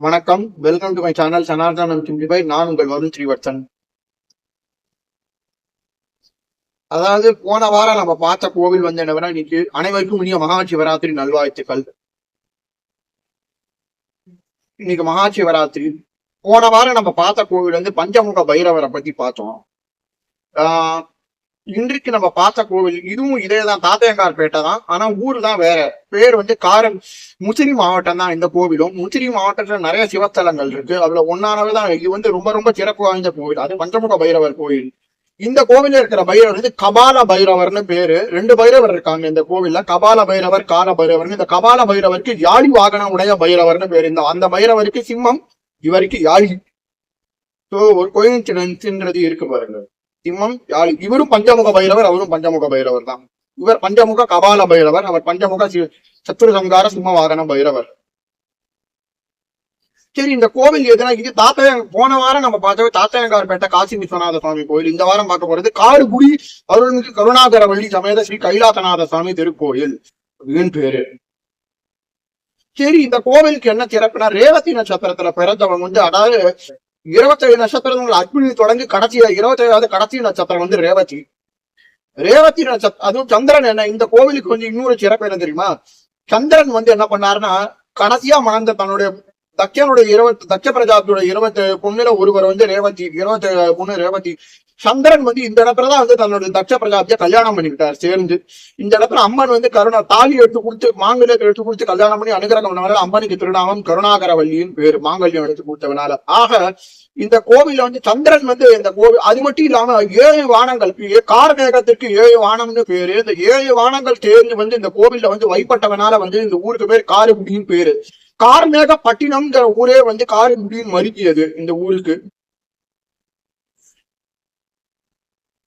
வணக்கம். Welcome to my channel சனாதனம் சிம்பிபை நான் உங்கள் வருண் ஸ்ரீவர்த்தன் அதாவது போன வாரம் நம்ம பார்த்த கோவில் வந்து என்னவென்னா இன்னைக்கு அனைவருக்கும் இனிய மகா சிவராத்திரி நல்வாழ்த்துக்கள். இன்னைக்கு மகா சிவராத்திரி போன வாரம் நம்ம பார்த்த கோவில் வந்து பஞ்சமுக பைரவரை பத்தி பார்த்தோம். ஆஹ் இன்றைக்கு நம்ம பார்த்த கோவில் இதுவும் இதேதான் தாத்தையங்கார்பேட்டை தான். ஆனா ஊர் தான் வேற. பேர் வந்து காரன் முசிறி மாவட்டம் தான் இந்த கோவிலும். முசிறி மாவட்டத்துல நிறைய சிவத்தலங்கள் இருக்கு. அதுல ஒன்னானதுதான் இது வந்து ரொம்ப ரொம்ப சிறப்பு வாய்ந்த கோவில். அது பஞ்சமுக பைரவர் கோவில். இந்த கோவில இருக்கிற பைரவர் வந்து கபால பைரவர்னு பேரு. ரெண்டு பைரவர் இருக்காங்க இந்த கோவில்ல. கபால பைரவர் கால பைரவர் இந்த கபால பைரவருக்கு யாழி வாகனம் உடைய பைரவர்னு பேரு. இந்த அந்த பைரவருக்கு சிம்மம் இவருக்கு யாழி. ஸோ ஒரு கோயின்சிடன்ஸ்ன்றது இருக்கு பாருங்க. சிம்மம் இவரும் பஞ்சமுக பைரவர் அவரும் பஞ்சமுக பைரவர் தான். இவர் பஞ்சமுக கபால பைரவர் அவர் பஞ்சமுக சத்துருசங்கார சங்கார சிம்ம வாகன பைரவர். சரி இந்த கோவில் எதுனா இது தாத்தையா போன வாரம் நம்ம பார்த்தது தாத்தையங்கார்பேட்டை காசி விஸ்வநாத சுவாமி கோயில் இந்த வாரம் பார்க்க போறது காடுகுடி அருள்மிகு கருணாகர வள்ளி சமேத ஸ்ரீ கைலாசநாத சுவாமி திருக்கோயில். அப்படின்னு பேரு. சரி இந்த கோவிலுக்கு என்ன சிறப்புனா ரேவதி நட்சத்திரத்துல பிறந்தவங்க வந்து அதாவது இருபத்தேழு நட்சத்திரங்கள் அக்னி தொடங்கி கடைசி இருபத்தேழாவது கடைசி நட்சத்திரம் வந்து ரேவதி. ரேவதி நட்சத்திரம் அதுவும் சந்திரன் என்ன இந்த கோவிலுக்கு வந்து இன்னொரு சிறப்பு என்ன தெரியுமா? சந்திரன் வந்து என்ன பண்ணாருன்னா கடைசியா மணந்த தன்னுடைய தக்கியனுடைய இருபத்தி தட்ச பிரஜாத்தியோட இருபத்தி பொண்ணுல ஒருவர் வந்து ரேவதி இருபத்தி பொண்ணு ரேவதி. சந்திரன் வந்து இந்த இடத்துலதான் வந்து தன்னுடைய தட்ச பிரஜாத்திய கல்யாணம் பண்ணிக்கிட்டார் சேர்ந்து. இந்த இடத்துல அம்மன் வந்து கருணா தாலி எடுத்து கொடுத்து மாங்கல்யத்தை எடுத்து கொடுத்து கல்யாணம் பண்ணி அனுகிரகம் பண்ணவனால அம்மனுக்கு திருநாமம் வள்ளியும் பேரு மாங்கல்யம் எடுத்து கொடுத்தவனால. ஆக இந்த கோவில வந்து சந்திரன் வந்து இந்த கோவில் அது மட்டும் இல்லாம ஏழு வானங்கள் ஏ- கார்மேகத்திற்கு ஏழு வானம்னு பேரு. இந்த ஏழு வானங்கள் சேர்ந்து வந்து இந்த கோவில்ல வந்து வைப்பட்டவனால வந்து இந்த ஊருக்கு பேர் காரைக்குடின்னு பேரு. கார்மேக பட்டினம்ங்கிற ஊரே வந்து காரைக்குடின்னு மருகியது இந்த ஊருக்கு.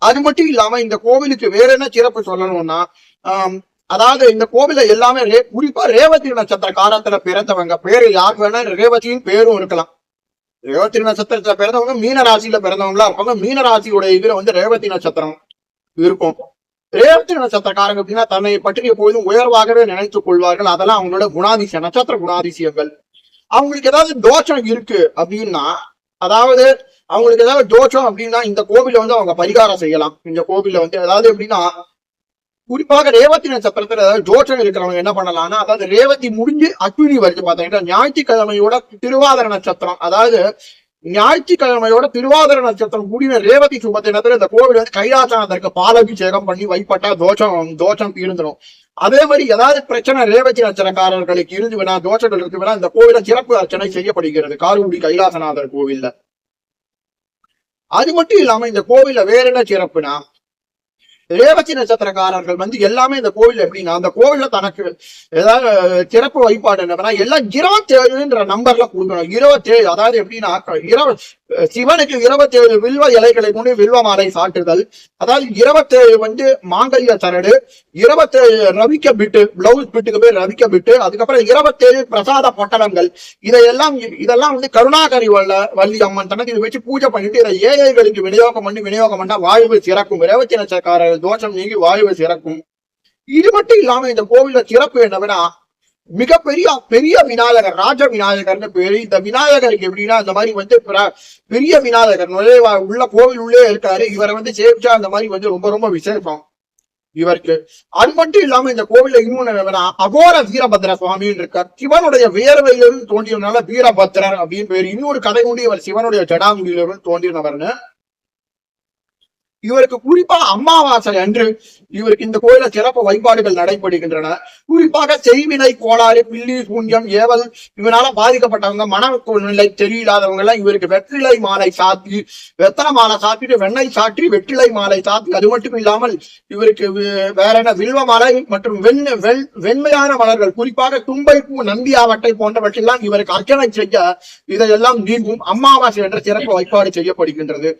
அது மட்டும் இல்லாம இந்த கோவிலுக்கு வேற என்ன சிறப்பு சொல்லணும்னா அதாவது இந்த கோவில எல்லாமே ரே குறிப்பா ரேவதி நட்சத்திர காலத்துல பிறந்தவங்க பேரு யாருக்கு வேணா ரேவதியின் பேரும் இருக்கலாம். ரேவதி நட்சத்திரத்துல பிறந்தவங்க மீன ராசியில பிறந்தவங்களா இருப்பாங்க. மீன ராசியோட இதுல வந்து ரேவதி நட்சத்திரம் இருக்கும். ரேவதி நட்சத்திரக்காரங்க அப்படின்னா தன்னை பற்றி போதும் உயர்வாகவே நினைத்துக் கொள்வார்கள். அதெல்லாம் அவங்களோட குணாதிசயம் நட்சத்திர குணாதிசயங்கள். அவங்களுக்கு ஏதாவது தோஷம் இருக்கு அப்படின்னா அதாவது அவங்களுக்கு ஏதாவது தோஷம் அப்படின்னா இந்த கோவில வந்து அவங்க பரிகாரம் செய்யலாம். இந்த கோவில வந்து அதாவது எப்படின்னா குறிப்பாக ரேவதி நட்சத்திரத்துல ஏதாவது தோஷம் இருக்கிறவங்க என்ன பண்ணலாம்னா அதாவது ரேவதி முடிஞ்சு அக்வினி வருது பாத்தீங்கன்னா ஞாயிற்றுக்கிழமையோட திருவாதிர நட்சத்திரம். அதாவது ஞாயிற்றுக்கிழமையோட திருவாதிர நட்சத்திரம் கூடிய ரேவதி சுபத்தினத்துல இந்த கோவில் வந்து கைலாசநாதருக்கு பாலாபிஷேகம் பண்ணி வைப்பட்டா தோஷம் தோஷம் தீர்ந்துடும் அதே மாதிரி ஏதாவது பிரச்சனை ரேவதி நட்சத்திரக்காரர்களுக்கு இருந்து வேணா தோஷங்கள் இருக்கு வேணா இந்த கோவில சிறப்பு அர்ச்சனை செய்யப்படுகிறது காரூடி கைலாசநாதர் கோவில்ல. அது மட்டும் இல்லாம இந்த கோவில்ல வேற என்ன சிறப்புனா ரேவதி நட்சத்திரக்காரர்கள் வந்து எல்லாமே இந்த கோவில் எப்படின்னா அந்த கோவில்ல தனக்கு ஏதாவது சிறப்பு வழிபாடு என்னன்னா எல்லாம் இருபத்தேழுன்ற நம்பர்ல கொடுக்கணும். இருபத்தேழு அதாவது எப்படின்னா இரவு சிவனுக்கு இருபத்தேழு வில்வ இலைகளை கொண்டு வில்வ மாலை சாட்டுதல். அதாவது இருபத்தேழு வந்து மாங்கல்ய சரடு இருபத்தேழு ரவிக்க பிட்டு பிளவுஸ் பிட்டுக்கு பேர் ரவிக்க பிட்டு அதுக்கப்புறம் இருபத்தேழு பிரசாத பொட்டலங்கள். இதையெல்லாம் இதெல்லாம் வந்து கருணாகரி வல்ல வள்ளி அம்மன் தனக்கு இதை வச்சு பூஜை பண்ணிட்டு இதை ஏழைகளுக்கு விநியோகம் பண்ணி விநியோகம் பண்ணா வாழ்வு சிறக்கும். ரேவதி நட்சத்திரக்காரர்கள் தோஷம் நீங்கி வாயுவை சிறக்கும் இது மட்டும் இல்லாம இந்த கோவில சிறப்பு என்னவென்னா மிகப்பெரிய பெரிய விநாயகர் ராஜ விநாயகர்னு பேரு. இந்த விநாயகருக்கு எப்படின்னா அந்த மாதிரி வந்து பெரிய விநாயகர் நுழைவா உள்ள கோவில் உள்ளே இருக்காரு. இவரை வந்து சேவிச்சா அந்த மாதிரி வந்து ரொம்ப ரொம்ப விசேஷம் இவருக்கு. அது மட்டும் இல்லாம இந்த கோவில இன்னொன்னு அகோர வீரபத்ர சுவாமின்னு இருக்கார். சிவனுடைய வேர்வையிலிருந்து தோன்றியதுனால வீரபத்ரர் அப்படின்னு பேர். இன்னொரு கதை கொண்டு இவர் சிவனுடைய ஜடாமுடியிலிருந்து தோன்றினவர்னு. இவருக்கு குறிப்பா அமாவாசை அன்று இவருக்கு இந்த கோயில சிறப்பு வழிபாடுகள் நடைபெறுகின்றன. குறிப்பாக செய்வினை கோளாறு பில்லி சூன்யம் ஏவல் இவனால பாதிக்கப்பட்டவங்க மனநிலை தெரியலாதவங்க எல்லாம் இவருக்கு வெற்றிலை மாலை சாத்தி வெத்தலை மாலை சாத்திட்டு வெண்ணெய் சாற்றி வெற்றிலை மாலை சாத்தி. அது மட்டும் இல்லாமல் இவருக்கு வேற என்ன வில்வ மலை மற்றும் வெண் வெள் வெண்மையான மலர்கள் குறிப்பாக தும்பை பூ நந்தியாவட்டை போன்றவற்றெல்லாம் இவருக்கு அர்ச்சனை செய்ய இதையெல்லாம் நீங்கும் அமாவாசை என்ற சிறப்பு வழிபாடு செய்யப்படுகின்றது.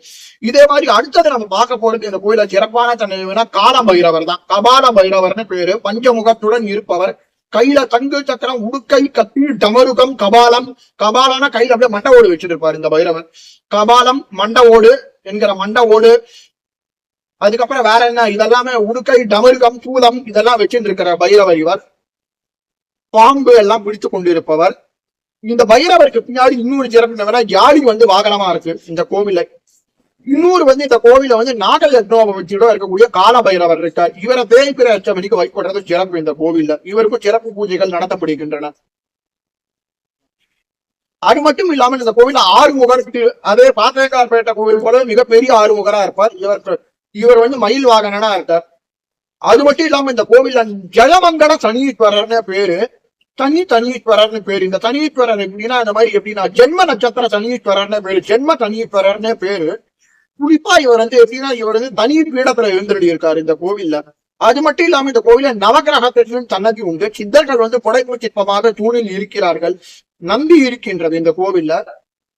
இதே மாதிரி அடுத்தது நம்ம பார்க்க போறது இந்த கோயில சிறப்பான தன்மை கால பைரவர் தான் கபால பைரவர்னு பேரு. பஞ்சமுகத்துடன் இருப்பவர். கையில தங்கு சக்கரம் உடுக்கை கத்தி டமருகம் கபாலம். கபாலனா கையில அப்படியே மண்ட ஓடு வச்சிருப்பாரு இந்த பைரவர். கபாலம் மண்ட ஓடு என்கிற மண்ட ஓடு அதுக்கப்புறம் வேற என்ன? இதெல்லாமே உடுக்கை டமருகம் சூலம் இதெல்லாம் வச்சுட்டு இருக்கிற பைரவர் இவர். பாம்பு எல்லாம் பிடித்து கொண்டிருப்பவர். இந்த பைரவருக்கு பின்னாடி இன்னொரு சிறப்பு என்னன்னா யாழி வந்து வாகனமா இருக்கு. இந்த கோவிலை இன்னொரு வந்து இந்த கோவில வந்து நாகலக்னோவை வச்சுட இருக்கக்கூடிய காலபைரவர் இருக்கார். இவரை தேய்பிர அச்சமணிக்கு வைக்கப்படுறது சிறப்பு இந்த கோவில்ல. இவருக்கும் சிறப்பு பூஜைகள் நடத்தப்படுகின்றன. அது மட்டும் இல்லாம இந்த கோவில் ஆறுமுகர் அதே பாத்தேக்கார்பேட்டை கோவில் போல மிகப்பெரிய ஆறுமுகரா இருப்பார். இவர் இவர் வந்து மயில் வாகனனா இருக்கார். அது மட்டும் இல்லாம இந்த கோவில்ல ஜலமங்கல சனீஸ்வரர்னு பேரு. தனி தனீஸ்வரர்னு பேரு. இந்த தனீஸ்வரர் எப்படின்னா இந்த மாதிரி எப்படின்னா ஜென்ம நட்சத்திர சனீஸ்வரர்னு பேரு. ஜென்ம தனீஸ்வரர்னு பேரு. குறிப்பா இவர் வந்து எப்படின்னா இவர் வந்து தனி பீடத்துல எழுந்தருளி இருக்காரு இந்த கோவில்ல. அது மட்டும் இல்லாம இந்த கோவில நவகிரகத்திலும் சன்னதி உண்டு. சித்தர்கள் வந்து புடைப்பு சிற்பமாக தூணில் இருக்கிறார்கள் நம்பி இருக்கின்றது இந்த கோவில்ல.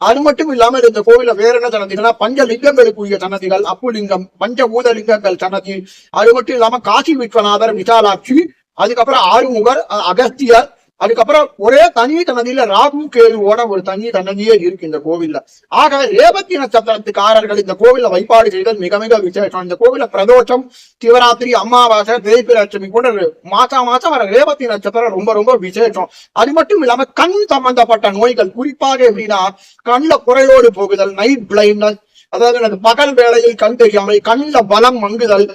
அது மட்டும் இல்லாம இந்த கோவில்ல வேற என்ன சன்னதிகள்னா பஞ்ச லிங்கங்களுக்குரிய சன்னதிகள் அப்புலிங்கம் பஞ்ச ஊதலிங்கங்கள் சன்னதி அது மட்டும் இல்லாம காசி விஸ்வநாதர் விசாலாட்சி அதுக்கப்புறம் ஆறுமுகர் அகஸ்தியர் அதுக்கப்புறம் ஒரே தனி தன்னதியில ராகு கேதுவோட ஒரு தனி தன்னதியே இருக்கு இந்த கோவில்ல. ஆக ரேவதி நட்சத்திரத்துக்காரர்கள் இந்த கோவில வைப்பாடு செய்தல் மிக மிக விசேஷம். இந்த கோவில பிரதோஷம் சிவராத்திரி அமாவாசை தேய்பிரட்சமி கூட மாசம் மாசம் வர ரேவதி நட்சத்திரம் ரொம்ப ரொம்ப விசேஷம். அது மட்டும் இல்லாம கண் சம்பந்தப்பட்ட நோய்கள் குறிப்பாக எப்படின்னா கண்ல குறையோடு போகுதல் நைட் பிளைண்ட்னஸ் அதாவது பகல் வேளையில் கண் தெரியாமல் கண்ணுல பலம் மங்குதல்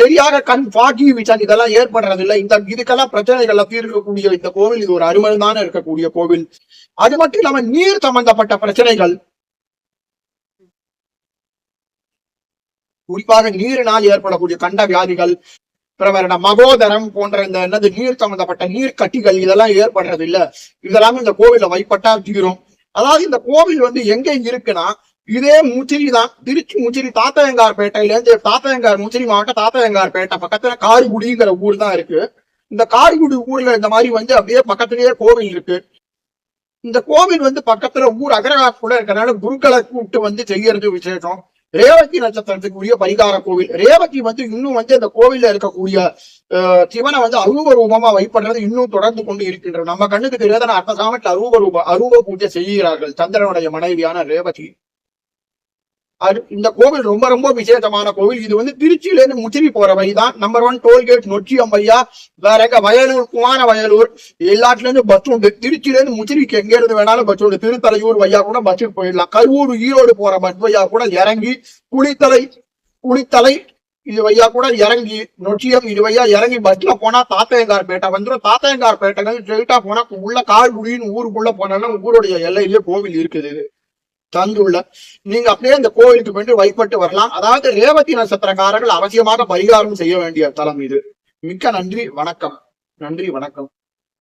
தெரியாத கண் பாக்கி விசான் இதெல்லாம் ஏற்படுறது இல்லை இந்த இதுக்கெல்லாம் பிரச்சனைகளை தீர்க்கக்கூடிய இந்த கோவில் இது ஒரு அருமருந்தான இருக்கக்கூடிய கோவில். அது மட்டும் இல்லாம நீர் சம்பந்தப்பட்ட பிரச்சனைகள். குறிப்பாக நீரினால் ஏற்படக்கூடிய கண்ட வியாதிகள் பிரபரண மகோதரம் போன்ற இந்த என்னது நீர் சம்பந்தப்பட்ட நீர் கட்டிகள் இதெல்லாம் ஏற்படுறது இல்ல இதெல்லாம் இந்த கோவில வைப்பட்டா தீரும். அதாவது இந்த கோவில் வந்து எங்க இருக்குன்னா இதே முச்சிரி தான். திருச்சி முச்சிரி தாத்தயங்கார்பேட்டையில இருந்து தாத்தயங்கார் முச்சிரி மாவட்டம் தாத்தயங்கார்பேட்டை பக்கத்துல காரிகுடிங்கிற ஊர் தான் இருக்கு. இந்த காரிகுடி ஊர்ல இந்த மாதிரி வந்து அப்படியே பக்கத்துலயே கோவில் இருக்கு. இந்த கோவில் வந்து பக்கத்துல ஊர் அகரகாட் கூட குருக்களை கூப்பிட்டு வந்து செய்யறது விசேஷம். ரேவதி நட்சத்திரத்துக்குரிய பரிகார கோவில். ரேவதி வந்து இன்னும் வந்து இந்த கோவில்ல இருக்கக்கூடிய சிவனை வந்து அரூப ரூபமா வைப்படுறது இன்னும் தொடர்ந்து கொண்டு இருக்கின்றது நம்ம கண்ணுக்கு தெரியாத அர்த்த சாமத்தில் அரூப ரூப அரூப பூஜை செய்கிறார்கள். சந்திரனுடைய மனைவியான ரேவதி. இந்த கோவில் ரொம்ப ரொம்ப விசேஷமான கோவில். இது வந்து திருச்சியில இருந்து முச்சிறி போற வழிதான். நம்பர் ஒன் டோல்கேட் நொச்சி அம்பையா வேற எங்க வயலூர் குமார வயலூர் எல்லாத்துல இருந்து பஸ் உண்டு. திருச்சியில இருந்து எங்க இருந்து வேணாலும் பஸ் உண்டு. திருத்தலையூர் வழியா கூட பஸ்ஸுக்கு போயிடலாம். கரூர் ஈரோடு போற பஸ் வழியா கூட இறங்கி குளித்தலை குளித்தலை இது வழியா கூட இறங்கி நொச்சியம் இது வையா இறங்கி பஸ்ல போனா தாத்தையங்கார்பேட்டை வந்துடும் தாத்தையங்கார்பேட்டை ஸ்ட்ரெயிட்டா போனா உள்ள கால்குடின்னு ஊருக்குள்ள போனாலும் ஊருடைய எல்லையிலேயே கோவில் இருக்குது இது. தந்துள்ள. நீங்க அப்படியே இந்த கோவிலுக்கு போயிட்டு வைப்பட்டு வரலாம். அதாவது ரேவதி நட்சத்திரக்காரர்கள் அவசியமாக பரிகாரம் செய்ய வேண்டிய தலம் இது. மிக்க நன்றி வணக்கம். நன்றி வணக்கம்.